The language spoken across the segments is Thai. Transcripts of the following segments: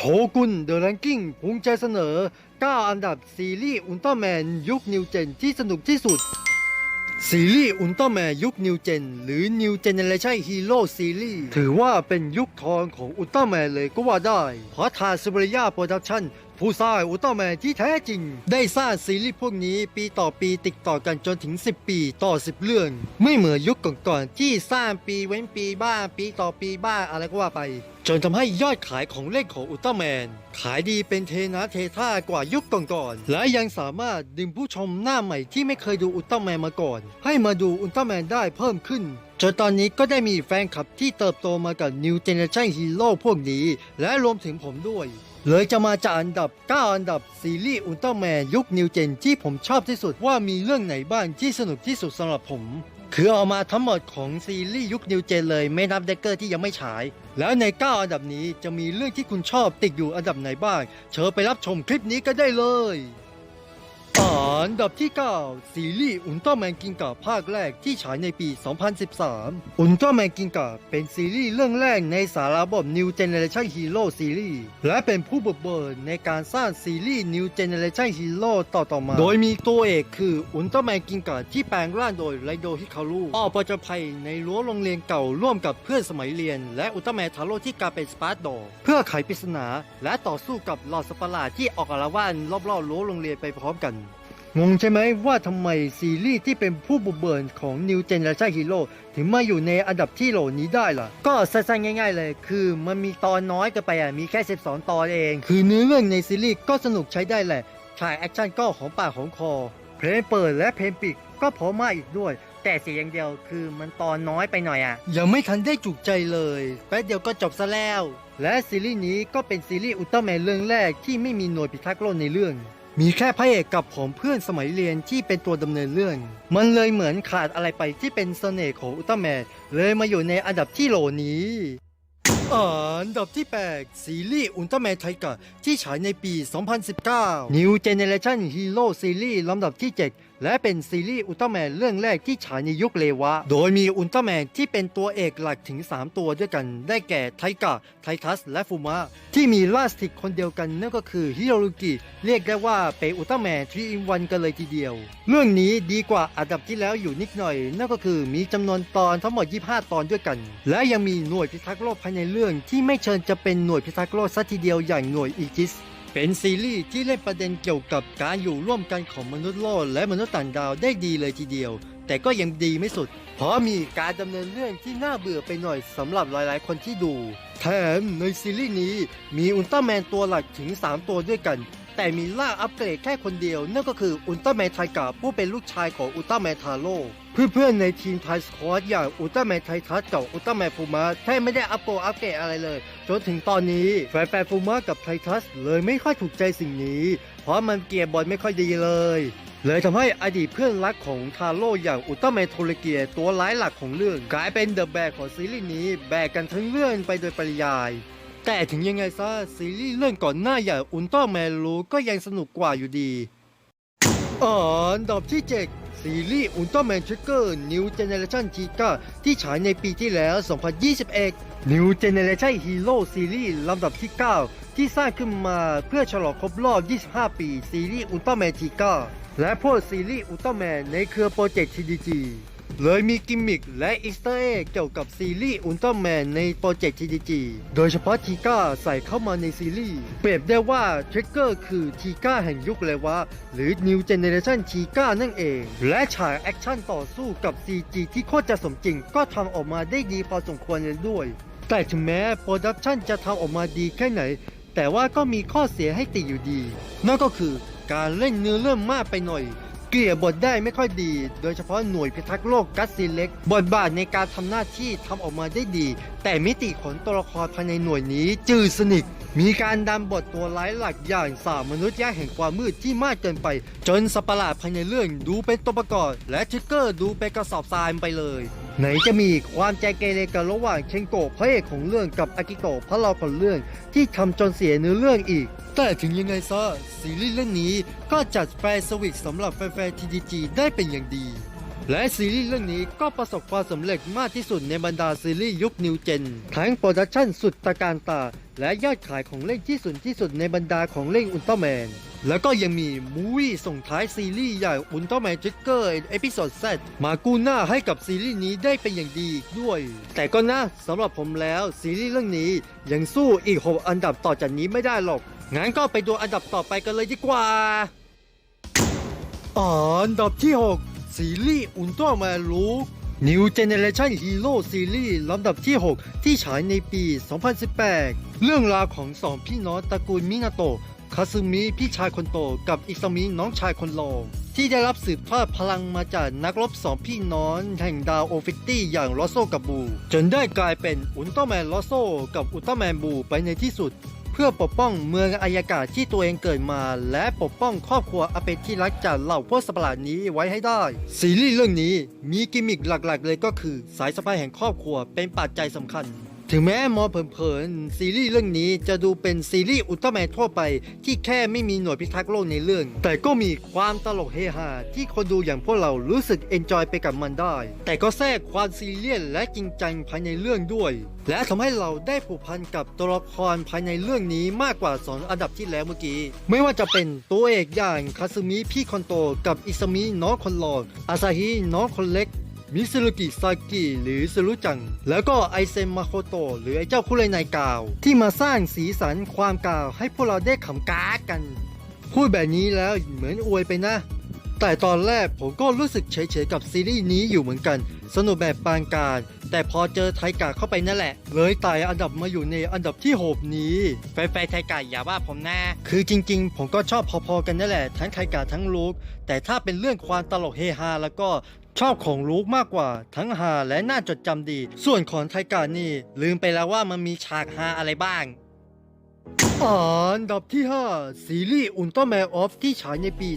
โชกุนเดอะ a รงกิ้งภูมิใจเสนอ 9 อันดับซีรีส์อุลตร้าแมนยุคนิวเจนที่สนุกที่สุด ซีรีส์อุลตร้าแมนยุคนิวเจนหรือ New Generation Hero Series ถือว่าเป็นยุคทองของอุลตร้าแมนเลยก็ว่าได้เพราะทางซูเปอร์ยาโปรดักชั่นผู้สร้างอุลตร้าแมนที่แท้จริง ได้สร้างซีรีส์พวกนี้ปีต่อปีติดต่อกันจนถึง 10 ปีต่อ 10 เรื่อง ไม่เหมือนยุคก่อนๆที่สร้างปีเว้นปีบ้างปีต่อปีบ้างอะไรก็ว่าไป จนทำให้ยอดขายของเล่นของอุลตร้าแมน ขายดีเป็นเทนะเทท่ากว่ายุคก่อนๆและยังสามารถดึงผู้ชมหน้าใหม่ที่ไม่เคยดูอุลตร้าแมนมาก่อน ให้มาดูอุลตร้าแมนได้เพิ่มขึ้นจนตอนนี้ก็ได้มีแฟนคลับที่เติบโตมากับ New Generation Hero พวกนี้ และรวมถึงผมด้วย เลยจะมาจากอันดับ 9 อันดับซีรีส์อุลตร้าแมนยุค New Gen ที่ผมชอบที่สุดว่ามีเรื่องไหนบ้างที่สนุกที่สุดสำหรับผม คือเอามาทั้งหมดของซีรีส์ยุคนิวเจนเลยไม่นับเดกเกอร์ที่ยังไม่ฉาย แล้วใน 9 อันดับนี้จะมีเรื่องที่คุณชอบติดอยู่อันดับไหนบ้าง เชิญไปรับชมคลิปนี้ก็ได้เลย อันดับที่ 9 ซีรีส์อุลตร้าแมนกิงกาภาคแรกที่ฉายในปี 2013 อุลตร้าแมนกิงกาเป็นซีรีส์เรื่องแรกในสารบบ New Generation Hero Series และเป็นผู้บุกเบิกในการสร้างซีรีส์ New Generation Hero ต่อๆมา โดยมีตัวเอกคืออุลตร้าแมนกิงกาที่แปลงร่างโดยไรโดฮิคารุออกประจนภัยในรั้วโรงเรียนเก่าร่วมกับเพื่อนสมัยเรียน และอุลตร้าแมนทาโร่ที่กลายเป็นสปาร์ดอร์เพื่อไขปริศนา และต่อสู้กับเหล่าสัตว์ประหลาดที่ออกอาละวาดรอบๆรั้วโรงเรียนไปพร้อมกัน งงใช่ไหมว่าทำไมซีรีส์ที่เป็นผู้บุกเบิกของ New Generation Hero ถึงมาอยู่ในอันดับที่โหลนี้ได้ล่ะ ก็สั้นๆง่าย ๆ เลย คือมันมีตอนน้อยเกินไปอะ มีแค่ 12 ตอนเอง คือเนื้อเรื่องในซีรีส์ก็สนุกใช้ได้แหละฉากแอคชั่นก็ของปากของคอ เพลงเปิดและเพลงปิดก็พอมากอีกด้วย แต่เสียอย่างเดียวคือมันตอนน้อยไปหน่อยอะ ยังไม่ทันได้จุกใจเลยแป๊บเดียวก็จบซะแล้ว และซีรีส์นี้ก็เป็นซีรีส์อุลตร้าแมนเรื่องแรกที่ไม่มีหน่วยพิทักษ์โลกในเรื่อง มีแค่พระเอกกับผองเพื่อนสมัยเรียนที่เป็นตัวดำเนินเรื่อง มันเลยเหมือนขาดอะไรไปที่เป็นเสน่ห์ของอุลตร้าแมนเลยมาอยู่ในอันดับที่โหลนี้อันดับที่ 8 ซีรีส์อุลตร้าแมนไทกะที่ฉายในปี 2019 New Generation Hero Series ลำดับที่ 7 และเป็นซีรีส์อุลตร้าแมนเรื่องแรกที่ฉายในยุคเลวะ โดยมีอุลตร้าแมนที่เป็นตัวเอกหลักถึง 3 ตัวด้วยกัน ได้แก่ไทกะ ไททัส และฟูมะ ที่มีลาสติกคนเดียวกันนั่นก็คือฮิโรรุกิ เรียกได้ว่าเป็นอุลตร้าแมนทรีอินวันกันเลยทีเดียว เรื่องนี้ดีกว่าอันดับที่แล้วอยู่นิดหน่อย นั่นก็คือมีจำนวนตอนทั้งหมด 25 ตอนด้วยกัน และยังมีหน่วยพิทักษ์โลกภายในเรื่องที่ไม่เชิญจะเป็นหน่วยพิทักษ์โลกซะทีเดียวอย่างหน่วยอีจิส เป็นซีรีส์ที่เล่นประเด็นเกี่ยวกับการอยู่ร่วมกันของมนุษย์โลกและมนุษย์ต่างดาวได้ดีเลยทีเดียว แต่ก็ยังดีไม่สุด เพราะมีการดำเนินเรื่องที่น่าเบื่อไปหน่อยสำหรับหลายๆ คนที่ดู แถมในซีรีส์นี้มีอุลตร้าแมนตัวหลักถึง 3 ตัวด้วยกัน แต่มีล่าอัปเกรดแค่คนเดียวนั่นก็คืออุลตร้าแมนไทกะผู้เป็นลูกชายของอุลตร้าแมนทาโร่ เพื่อนๆในทีมไทสควอตอย่างอุลตร้าแมนไททัสกับอุลตร้าแมนฟูมะแทบไม่ได้อัปโกรอัปเกรดอะไรเลย จนถึงตอนนี้แฟนๆฟูมะกับไททัสเลยไม่ค่อยถูกใจสิ่งนี้ เพราะมันเกียร์บอลไม่ค่อยดีเลยเลยทำให้อดีตเพื่อนรักของทาโร่อย่างอุลตร้าแมนโทรเกียตัวร้ายหลักของเรื่อง กลายเป็นเดอะแบกของซีรีส์นี้ แบกกันทั้งเรื่องไปโดยปริยาย แต่ถึงยังไงซะซีรีส์เรื่องก่อนหน้าอย่างอุลตร้าแมนรู้ก็ยังสนุกกว่าอยู่ดีอันดับที่ 7 ซีรีส์อุลตร้าแมนทริกเกอร์นิวเจเนเรชันทีก้าที่ฉายในปีที่แล้ว 2021 New Generation Hero ซีรีส์ลำดับที่ 9 ที่สร้างขึ้นมาเพื่อฉลองครบรอบ 25 ปี ซีรีส์อุลตร้าแมนทีก้าและพวกซีรีส์อุลตร้าแมนในเครือโปรเจกต์ TDG เลยมีกิมมิคและอีสเตอร์เอ็กเกี่ยวกับซีรีส์อุลตร้าแมนในโปรเจกต์ TDG โดยเฉพาะทีก้าใส่เข้ามาในซีรีส์เปรียบได้ว่าทริกเกอร์คือทีก้าแห่งยุคเลยวะ หรือ New Generation ทีก้านั่นเอง และฉากแอคชั่นต่อสู้กับ CG ที่โคตรจะสมจริง ก็ทำออกมาได้ดีพอสมควรเลยด้วย แต่ถึงแม้โปรดักชันจะทำออกมาดีแค่ไหน แต่ว่าก็มีข้อเสียให้ติอยู่ดี นั่นก็คือการเล่นเนื้อเรื่องมากไปหน่อย เกลี่ยบทได้ไม่ค่อยดี โดยเฉพาะหน่วยพิทักษ์โลกกัสซีเล็ก บทบาทในการทำหน้าที่ทำออกมาได้ดีแต่มิติของตัวละครภายในหน่วยนี้จืดสนิทมีการดันบทตัวร้ายหลักอย่างสามมนุษย์ยักษ์แห่งความมืดที่มากเกินไป จนสัตว์ปหลาดภายในเรื่องดูเป็นตัวประกอบและทิกเกอร์ดูเป็นกระสอบทรายไปเลย ไหนจะมีความใจเกเรกันระหว่างเคนโกะพระเอกของเรื่องกับอากิโตะพระรองของเรื่องที่ทำจนเสียเนื้อเรื่องอีก แต่ถึงยังไงซะซีรีส์เรื่องนี้ก็จัดแฟร์สวิตสำหรับแฟนๆ TDG ได้เป็นอย่างดี และซีรีส์เรื่องนี้ก็ประสบความสำเร็จมากที่สุดในบรรดาซีรีส์ยุคนิวเจนทั้งโปรดักชั่นสุดตะการตา และยอดขายของเล่นที่สุดที่สุดในบรรดาของเล่นอุลตร้าแมน แล้วก็ยังมีมูวี่ส่งท้ายซีรีส์อย่อุลตร้าแมนจิกเกอร์เอพิโซด Z มากู้หน้าให้กับซีรีส์นี้ได้เป็นอย่างดีด้วย แต่ก็นะสำหรับผมแล้วซีรีส์เรื่องนี้ยังสู้อีก 6 อันดับต่อจากนี้ไม่ได้หรอกงั้นก็ไปดูอันดับต่อไปกันเลยดีกว่าอันดับที่ 6 ซีรีส์อุลตร้าแมนลูก New Generation Hero Series ลำดับที่ 6 ที่ฉายในปี 2018 เรื่องราวของสองพี่น้องตระกูลมินาโตะคาซึมิพี่ชายคนโตกับอิซามิน้องชายคนรองที่ได้รับสืบทอดพลังมาจากนักรบสองพี่น้องแห่งดาวโอฟิตตี้อย่างลอโซกับบู จนได้กลายเป็นอุลตร้าแมนลอโซกับอุลตร้าแมนบูไปในที่สุด พื่อปกป้องเมืองอายากาศที่ตัวเองเกิดมา และปกป้องครอบครัวอาเปนที่รักจากเหล่าพวกสปาร์ตานี้ไว้ให้ได้ ซีรีส์เรื่องนี้มีกิมมิคหลักๆ เลยก็คือ สายสะพายแห่งครอบครัวเป็นปัจจัยสำคัญ ถึงแม้มองเผินๆซีรีส์เรื่องนี้จะดูเป็นซีรีส์อุลตร้าแมนทั่วไป ที่แค่ไม่มีหน่วยพิทักษ์โลกในเรื่อง แต่ก็มีความตลกเฮฮาที่คนดูอย่างพวกเรารู้สึกเอนจอยไปกับมันได้ แต่ก็แทรกความซีเรียสและจริงจังภายในเรื่องด้วย และทำให้เราได้ผูกพันกับตัวละครภายในเรื่องนี้มากกว่าสองอันดับที่แล้วเมื่อกี้ ไม่ว่าจะเป็นตัวเอกอย่างคาซึมิพี่คอนโตกับอิซามิน้องคนรองอาซาฮิน้องคนเล็ก มิซึรุกิซากิหรือซึรุจัง แล้วก็ไอเซนมาโคโตะหรือไอเจ้าคุเรนายกาว ที่มาสร้างสีสันความกาวให้พวกเราได้ขำก้ากกัน พูดแบบนี้แล้วเหมือนอวยไปนะ แต่ตอนแรกผมก็รู้สึกเฉยๆกับซีรีส์นี้อยู่เหมือนกัน สนุกแบบปานกลาร แต่พอเจอไทกาเข้าไปนั่นแหละ เลยไต่อันดับมาอยู่ในอันดับที่ 6 นี้แฟนๆไทยกาอย่าว่าผมนะ คือจริงๆ ผมก็ชอบพอๆกันนั่นแหละ ทั้งไทกาทั้งลูกแต่ถ้าเป็นเรื่องความตลกเฮฮาแล้วก็ ชอบของลูกมากกว่าทั้งฮาและน่าจดจำดี ส่วนของไทกานี่ลืมไปแล้วว่ามันมีฉากฮาอะไรบ้างอันดับที่ 5 ซีรีส์อุลตร้าแมนออฟที่ฉายในปี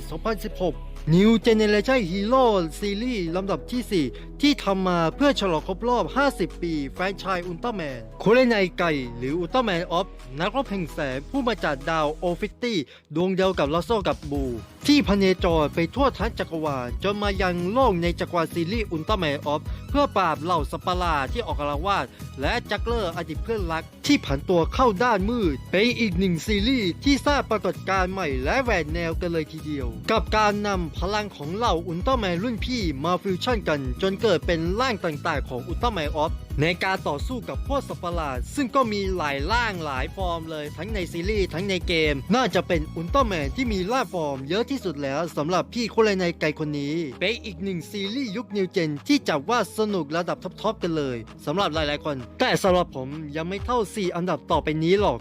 2016 New Generation Hero ซีรีส์ลำดับที่ 4 ที่ทำมาเพื่อฉลองครบรอบ 50 ปี แฟรนไชส์อุลตร้าแมนโคเรนไนไกหรืออุลตร้าแมนออฟนักรบแห่งแสงผู้มาจากดาวโอฟิตตี้ดวงเดียวกับลอโซกับบู ที่พเนจรไปทั่วทั้งจักรวาลจนมายังโลกในจักรวาลซีรีส์อุลตร้าแมนออฟเพื่อปราบเหล่าสัตว์ประหลาดที่ออกอาละวาดและจักเลอร์อดีตเพื่อนรัก ที่ผันตัวเข้าด้านมืดเป็นอีกหนึ่งซีรีส์ที่สร้างปรากฏการณ์ใหม่และแหวกแนวกันเลยทีเดียว กับการนำพลังของเหล่าอุลตร้าแมนรุ่นพี่มาฟิวชั่นกันจนเกิดเป็นร่างต่างๆ ของอุลตร้าแมนออฟในการต่อสู้กับพวกสัตว์ประหลาด ซึ่งก็มีหลายร่างหลายฟอร์มเลยทั้งในซีรีส์ทั้งในเกม น่าจะเป็นอุลตร้าแมนที่มีร่างฟอร์มเยอะที่สุดแล้วสำหรับพี่โคเรไนไกคนนี้เป็นอีกหนึ่งซีรีส์ยุคนิวเจนที่จับว่าสนุกระดับท็อปๆกันเลยสำหรับหลายๆคน แต่สำหรับผมยังไม่เท่า 4 อันดับต่อไปนี้หรอก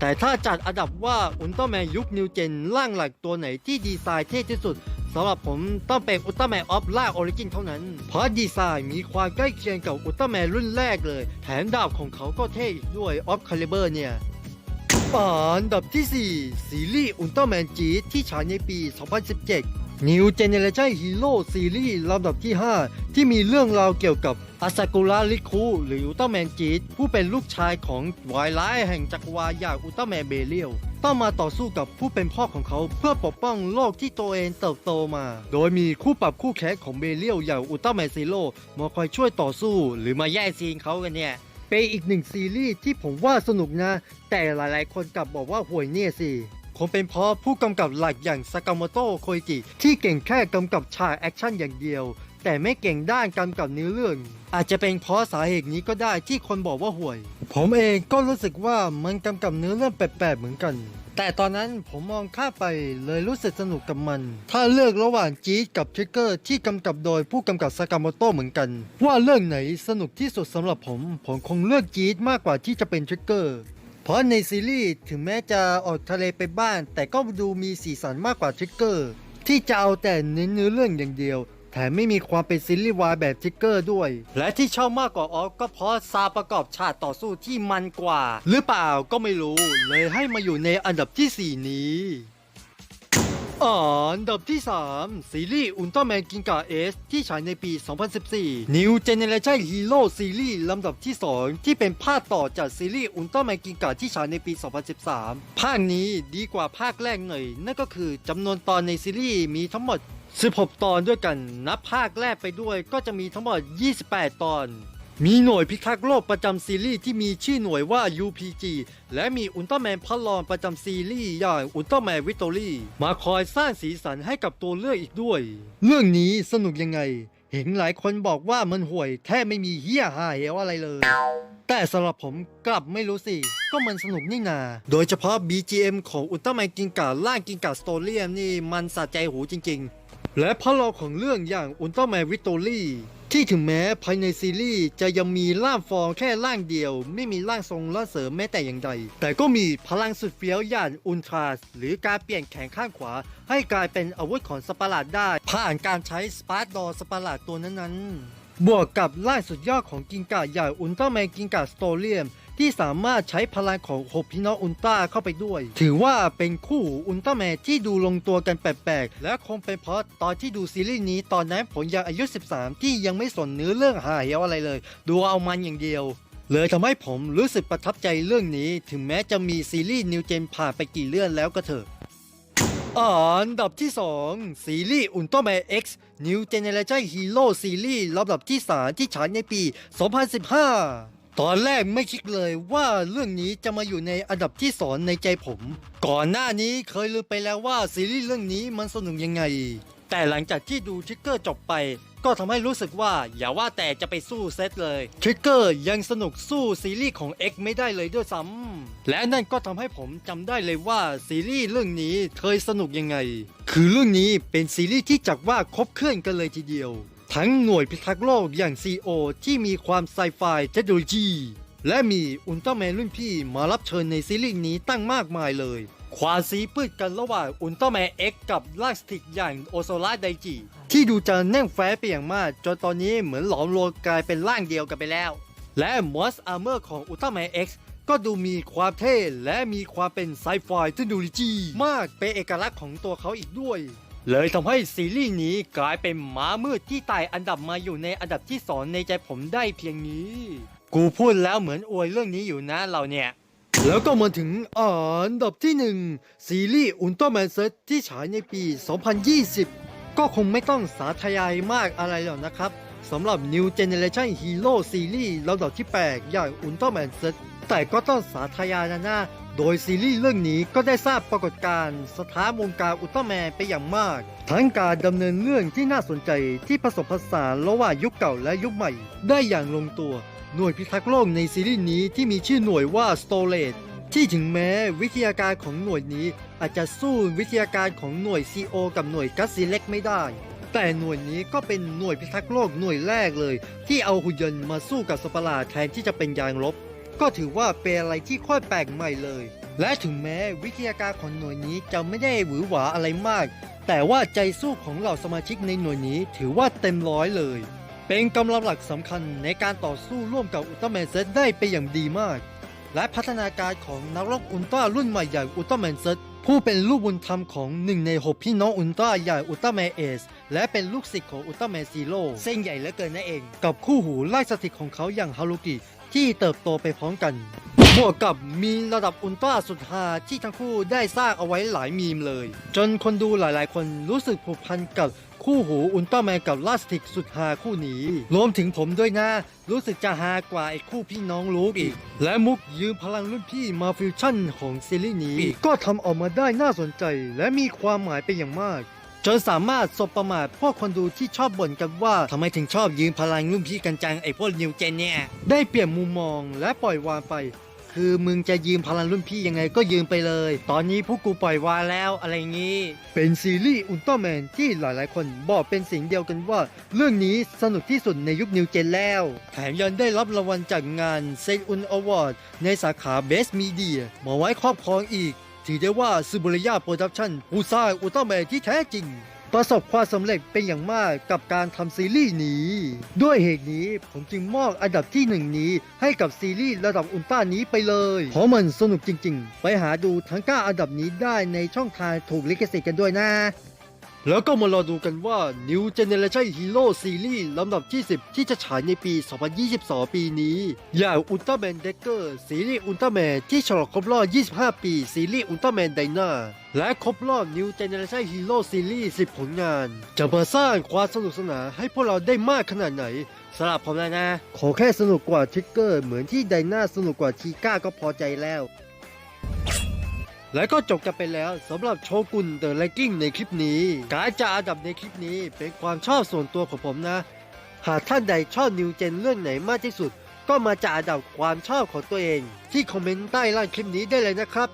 แต่ถ้าจัดอันดับว่าอุลตร้าแมนยุคนิวเจนร่างหลักตัวไหนที่ดีไซน์เท่ที่สุด สำหรับผมต้องเป็นอุลตร้าแมนออฟล่าออริจินเท่านั้น เพราะดีไซน์มีความใกล้เคียงกับอุลตร้าแมนรุ่นแรกเลย แถมดาบของเขาก็เท่อีกด้วยออฟคาลิเบอร์เนี่ยอันดับที่ 4 ซีรีส์อุลตร้าแมนจีที่ฉายในปี 2017 New Generation Hero ซีรีส์ลำดับที่ 5 ที่มีเรื่องราวเกี่ยวกับอาซากุระริคุหรืออุลตร้าแมนจีผู้เป็นลูกชายของวายร้ายแห่งจักรวาลอย่างอุลตร้าแมนเบเลียว ต้องมาต่อสู้กับผู้เป็นพ่อของเขา เพื่อปกป้องโลกที่ตัวเองเติบโตมา โดยมีคู่ปรับคู่แข่งของเบเลียวอย่างอุลตร้าแมนซีโร่มาคอยช่วยต่อสู้หรือมาแย่งซีนเขากันเนี่ยเป็นอีกหนึ่งซีรีส์ที่ผมว่าสนุกนะ แต่หลายๆ คนกลับบอกว่าห่วยเนี่ยสิคงเป็นเพราะผู้กำกับหลักอย่างซากาโมโตะโคอิจิที่เก่งแค่กำกับฉากแอคชั่นอย่างเดียว แต่ไม่เก่งด้านกำกับเนื้อเรื่อง อาจจะเป็นเพราะสาเหตุนี้ก็ได้ที่คนบอกว่าห่วย ผมเองก็รู้สึกว่ามันกำกับเนื้อเรื่องแปลกๆเหมือนกัน แต่ตอนนั้นผมมองข้าไปเลยรู้สึกสนุกกับมัน ถ้าเลือกระหว่างจี๊ดกับทริกเกอร์ที่กำกับโดยผู้กำกับซากามโตเหมือนกัน ว่าเรื่องไหนสนุกที่สุดสำหรับผม ผมคงเลือกจี๊ดมากกว่าที่จะเป็นทริกเกอร์เพราะในซีรีส์ถึงแม้จะออกทะเลไปบ้างแต่ก็ดูมีสีสันมากกว่าทริกเกอร์ที่จะเอาแต่เน้นเนื้อเรื่องอย่างเดียว ถมไม่มีความเป็นซีรีส์วายแบบทิกเกอร์ด้วย และที่ชอบมากกว่าออฟก็เพราะซาประกอบฉากต่อสู้ที่มันกว่า หรือเปล่าก็ไม่รู้ เลยให้มาอยู่ในอันดับที่ 4 นี้อันดับที่ 3 ซีรีส์อุลตร้าแมนกิงกาเอสที่ฉายในปี 2014 New Generation Hero ซีรีส์ลำดับที่ 2 ที่เป็นภาคต่อจากซีรีส์อุลตร้าแมนกิงกาที่ฉายในปี 2013 ภาคนี้ดีกว่าภาคแรกหน่อย นั่นก็คือจำนวนตอนในซีรีส์มีทั้งหมด 16 ตอนด้วยกัน นับภาคแรกไปด้วยก็จะมีทั้งหมด 28 ตอน มีหน่วยพิทักษ์โลกประจำซีรีส์ที่มีชื่อหน่วยว่า UPG และมีอุลตร้าแมนพัลลอนประจำซีรีส์อย่างอุลตร้าแมนวิตอรี่มาคอยสร้างสีสันให้กับตัวเลือกอีกด้วย เรื่องนี้สนุกยังไง เห็นหลายคนบอกว่ามันห่วยแทบไม่มีเฮี้ยหายเหวอะไรเลย แต่สำหรับผมกลับไม่รู้สิ ก็มันสนุกนี่นา โดยเฉพาะ BGM ของอุลตร้าแมนกิงกาล่างกิงกาสโตเลียมนี่มันสะใจหูจริง ๆ และพระรองของเรื่องอย่างอุลตร้าแมนวิตอรี่ที่ถึงแม้ภายในซีรีส์จะยังมีร่างฟองแค่ร่างเดียว ไม่มีร่างทรงล่าเสริมแม้แต่อย่างใด แต่ก็มีพลังสุดเฟี้ยวอย่างอุลตราสหรือการเปลี่ยนแขนข้างขวา ให้กลายเป็นอาวุธของสปาร์ลาดได้ ผ่านการใช้สปาร์ดดอสปาร์ลาดตัวนั้นๆ บวกกับร่างสุดยอดของกิงกาอย่างอุลตร้าแมนกิงกาสโตเลียม ที่สามารถใช้พลังของหกพี่น้องอุลตร้าเข้าไปด้วย ถือว่าเป็นคู่อุลตร้าแมนที่ดูลงตัวกันแปลกๆ และคงเป็นเพราะตอนที่ดูซีรีส์นี้ตอนนั้นผมยังอายุ 13 ที่ยังไม่สนเนื้อเรื่องหาเหวอะไรเลย ดูเอามันอย่างเดียวเลยทำให้ผมรู้สึกประทับใจเรื่องนี้ ถึงแม้จะมีซีรีส์นิวเจนผ่านไปกี่เรื่องแล้วก็เถอะอันดับที่ 2 ซีรีส์อุลตร้าแมน X New Generation Hero ซีรีส์ลำดับที่ 3 ที่ฉายในปี 2015 ตอนแรกไม่คิดเลยว่าเรื่องนี้จะมาอยู่ในอันดับที่2ในใจผม ก่อนหน้านี้เคยลืมไปแล้วว่าซีรีส์เรื่องนี้มันสนุกยังไง แต่หลังจากที่ดูทริกเกอร์จบไป ก็ทำให้รู้สึกว่าอย่าว่าแต่จะไปสู้เซตเลยทริกเกอร์ยังสนุกสู้ซีรีส์ของ X ไม่ได้เลยด้วยซ้ำและนั่นก็ทำให้ผมจำได้เลยว่าซีรีส์เรื่องนี้เคยสนุกยังไง คือเรื่องนี้เป็นซีรีส์ที่จักว่าครบเครื่องกันเลยทีเดียว ทั้งหน่วยพิทักษ์โลกอย่าง CO ที่มีความไซไฟเทคโนโลยีและมีอุลตร้าแมนรุ่นพี่มารับเชิญในซีรีส์นี้ตั้งมากมายเลย ความซีปืดกันระหว่างอุลตร้าแมน X กับล่าสติกอย่างโอโซล่าไดจิ ที่ดูจะแน่นแฟ้ไปอย่างมาก จนตอนนี้เหมือนหลอมรวมกลายเป็นร่างเดียวกันไปแล้ว และมอสอาร์เมอร์ของอุลตร้าแมน X ก็ดูมีความเท่และมีความเป็นไซไฟเทคโนโลยีมากเป็นเอกลักษณ์ของตัวเขาอีกด้วย เลยทำให้ซีรีส์นี้กลายเป็นหมามืดที่ไต่อันดับมาอยู่ในอันดับที่สองในใจผมได้เพียงนี้ กูพูดแล้วเหมือนอวยเรื่องนี้อยู่นะเราเนี่ย แล้วก็มาถึงอันดับที่หนึ่งซีรีส์อุลตร้าแมนเซตที่ฉายในปี 2020 ก็คงไม่ต้องสาธยายมากอะไรหรอกนะครับสำหรับ New Generation Hero Series ลำดับที่ 8 อย่างอุลตร้าแมนเซตแต่ก็ต้องสาธยายนะนะ โดยซีรีส์เรื่องนี้ก็ได้สร้างปรากฏการณ์สถานวงการอุลตร้าแมนไปอย่างมาก ทั้งการดำเนินเรื่องที่น่าสนใจที่ผสมผสานระหว่างยุคเก่าและยุคใหม่ ได้อย่างลงตัว หน่วยพิทักษ์โลกในซีรีส์นี้ที่มีชื่อหน่วยว่า s t o r a g e ที่ถึงแม้วิทยาการของหน่วยนี้อาจจะสู้วิทยาการของหน่วย CO กับหน่วยกัสซีเล็กไม่ได้ แต่หน่วยนี้ก็เป็นหน่วยพิทักษ์โลกหน่วยแรกเลย ที่เอาหุ่นยนต์มาสู้กับสัตว์ประหลาแทนที่จะเป็นยางลบ ก็ถือว่าเป็นอะไรที่ค่อยแปลกใหม่เลย และถึงแม้วิทยาการของหน่วยนี้จะไม่ได้หวือหวาอะไรมาก แต่ว่าใจสู้ของเหล่าสมาชิกในหน่วยนี้ถือว่าเต็มร้อยเลย เป็นกำลังหลักสำคัญในการต่อสู้ร่วมกับอุลตร้าแมนเซตได้เป็นอย่างดีมาก และพัฒนาการของนักรบอุลตร้ารุ่นใหม่อย่างอุลตร้าแมนเซตผู้เป็นลูกบุญธรรมของหนึ่งในหกพี่น้องอุลตร้าอย่างอุลตร้าแมนเอส และเป็นลูกศิษย์ของอุลตร้าแมนซีโร่เส้นใหญ่เหลือเกินนั่นเอง กับคู่หูไล่สถิตของเขาอย่างฮารุกิ ที่เติบโตไปพร้อมกันบวกกับมีระดับอุลตร้าสุดฮาที่ทั้งคู่ได้สร้างเอาไว้หลายมีมเลย จนคนดูหลายๆ คนรู้สึกผูกพันกับคู่หูอุลตร้าแมนกับลาสติกสุดฮาคู่นี้ รวมถึงผมด้วยนะ รู้สึกจะฮากว่าไอ้คู่พี่น้องลูกอีก และมุกยืมพลังรุ่นพี่มาฟิวชั่นของซีรีส์นี้ ก็ทำออกมาได้น่าสนใจ และมีความหมายเป็นอย่างมาก จนสามารถสบประมาทพวกคนดูที่ชอบบ่นกันว่าทำไมถึงชอบยืมพลังรุ่นพี่กันจังไอ้พวกนิวเจนเนี่ย ได้เปลี่ยนมุมมองและปล่อยวางไป คือมึงจะยืมพลังรุ่นพี่ยังไงก็ยืมไปเลย ตอนนี้พวกกูปล่อยวางแล้วอะไรงี้ เป็นซีรีส์อุลตร้าแมนที่หลายๆ คนบอกเป็นเสียงเดียวกันว่า เรื่องนี้สนุกที่สุดในยุคนิวเจนแล้ว แถมยังได้รับรางวัลจากงานเซนอุนอวอร์ดในสาขา Best Media มาไว้ครอบครองอีก ถือได้ว่าซูบุริยาโปรดักชั่นผู้สร้างอุลตร้าแมนที่แท้จริง ประสบความสำเร็จเป็นอย่างมากกับการทำซีรีส์นี้ ด้วยเหตุนี้ผมจึงมอบอันดับที่หนึ่งนี้ให้กับซีรีส์ระดับอุลตร้านี้ไปเลยเพราะมันสนุกจริง ๆ ไปหาดูทั้ง9อันดับนี้ได้ในช่องทางถูกลิขสิทธิ์กันด้วยนะ แล้วก็มารอดูกันว่า New Generation Hero Series ลำดับที่ 10 ที่จะฉายในปี 2022 ปีนี้ อย่างอุลตร้าแมนเดกเกอร์ซีรีส์อุลตร้าแมนที่ฉลองครบรอบ 25 ปี ซีรีส์อุลตร้าแมนไดนาและครบรอบ New Generation Hero Series 10 ผลงาน จะมาสร้างความสนุกสนานให้พวกเราได้มากขนาดไหนสำหรับผมแล้วนะ ขอแค่สนุกกว่าทริกเกอร์เหมือนที่ไดนาสนุกกว่าทีก้าก็พอใจแล้ว และก็จบกันไปแล้วสำหรับโชกุนเดอะ a ร k กิ้งในคลิปนี้ การจะอันดับในคลิปนี้เป็นความชอบส่วนตัวของผมนะ หากท่านใดชอบนิวเจนเรื่องไหนมากที่สุด ก็มาจากอันดับความชอบของตัวเอง ที่คอมเมนต์ใต้ล่างคลิปนี้ได้เลยนะครับ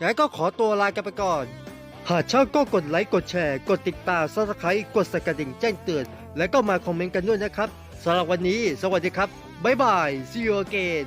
แล้วก็ขอตัวลากันไปก่อน หากชอบก็กดไลค์กดแชร์ กดติดตามซับสไครต์กดสั่นกระดิ่งแจ้งเตือน และก็มาคอมเมนต์กันด้วยนะครับสำหรับวันนี้ สวัสดีครับบ๊ายบาย see you again